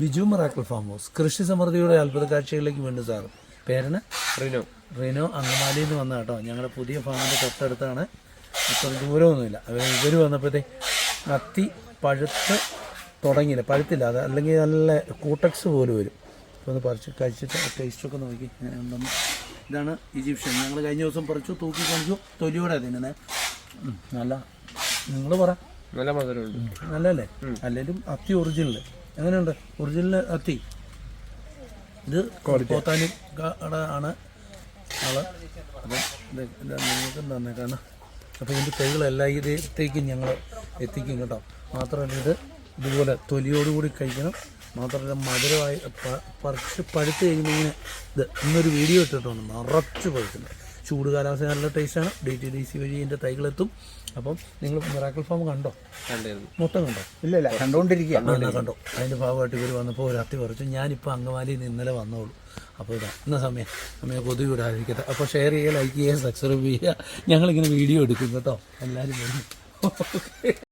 Biju Marakkal farm house. കൃഷി സമൃദ്ധിയുടെ അത്ഭുത കാഴ്ചകളിലേക്ക് വീണ്ടും സാറും പേരന് റിനോ. റിനോ അങ്കമാലിയിൽ നിന്ന് വന്ന കേട്ടോ. ഞങ്ങളുടെ പുതിയ ഫാമിന്റെ തൊട്ടടുത്താണ്. അത്ര ദൂരമൊന്നുമില്ല. ഇവർ വന്നപ്പോഴത്തേക്ക് അത്തി പഴുത്ത് തുടങ്ങിയില്ല. പഴുത്തില്ല. അത് അല്ലെങ്കിൽ നല്ല കൂട്ടക്സ് പോലെ വരും. അപ്പോൾ ഒന്ന് പറിച്ച് കഴിച്ചിട്ട് ടേസ്റ്റൊക്കെ നോക്കി. ഉണ്ടെന്ന്. ഇതാണ് ഈജിപ്ഷ്യൻ. ഞങ്ങൾ കഴിഞ്ഞ ദിവസം പറിച്ചു തൂക്കി കാണിച്ചു തൊലിയോടെ തിന്നുന്നത് നല്ല. നിങ്ങൾ പറ. നല്ല മധുരമുണ്ട്. നല്ലല്ലേ? അല്ലെങ്കിലും അത്തി ഒറിജിനൽ എങ്ങനെയുണ്ട്? ഒറിജിനൽ അത്തി. ഇത് പോത്താനി കട ആണ്. ആൾ അപ്പം നിങ്ങൾക്ക് തന്നെ കാരണം അപ്പോൾ ഇതിന്റെ തൈകളെല്ലാം ഇതിലേക്ക് ഞങ്ങൾ എത്തിക്കും കേട്ടോ. മാത്രമല്ല ഇത് ഇതുപോലെ തൊലിയോടുകൂടി കഴിക്കണം. മാത്രമല്ല മധുരമായി പറിച്ച് പഴുത്ത് കഴിയുമ്പോൾ ഇങ്ങനെ ഇത് ഇന്നൊരു വീഡിയോ ഇട്ടിട്ടുണ്ട്. നിറച്ച് പഴുക്കുന്നത്. ചൂട് കാലാവസ്ഥ നല്ല ടേസ്റ്റാണ് ഡി ടി ഡി സി വഴി ഇതിന്റെ തൈകളെത്തും. അപ്പം നിങ്ങൾ മിറാക്കിൾ ഫാം കണ്ടോ? മൊത്തം കണ്ടോ? ഇല്ല കണ്ടോണ്ടിരിക്കുക. കണ്ടോ അതിന്റെ ഭാഗമായിട്ട് ഇവർ വന്നപ്പോൾ ഒരു അത്തി പറിച്ചു. ഞാനിപ്പോൾ അങ്കമാലിയിൽ നിന്ന് ഇന്നലെ വന്നോളൂ. അപ്പോൾ ഇതാ ഇന്ന സമയം. സമയം കൊതുകി വിടാതിരിക്കട്ടെ അപ്പോൾ ഷെയർ ചെയ്യുക ലൈക്ക് ചെയ്യുക സബ്സ്ക്രൈബ് ചെയ്യുക. ഞങ്ങളിങ്ങനെ വീഡിയോ എടുക്കും കേട്ടോ. എല്ലാവരും വരും. ഓക്കെ.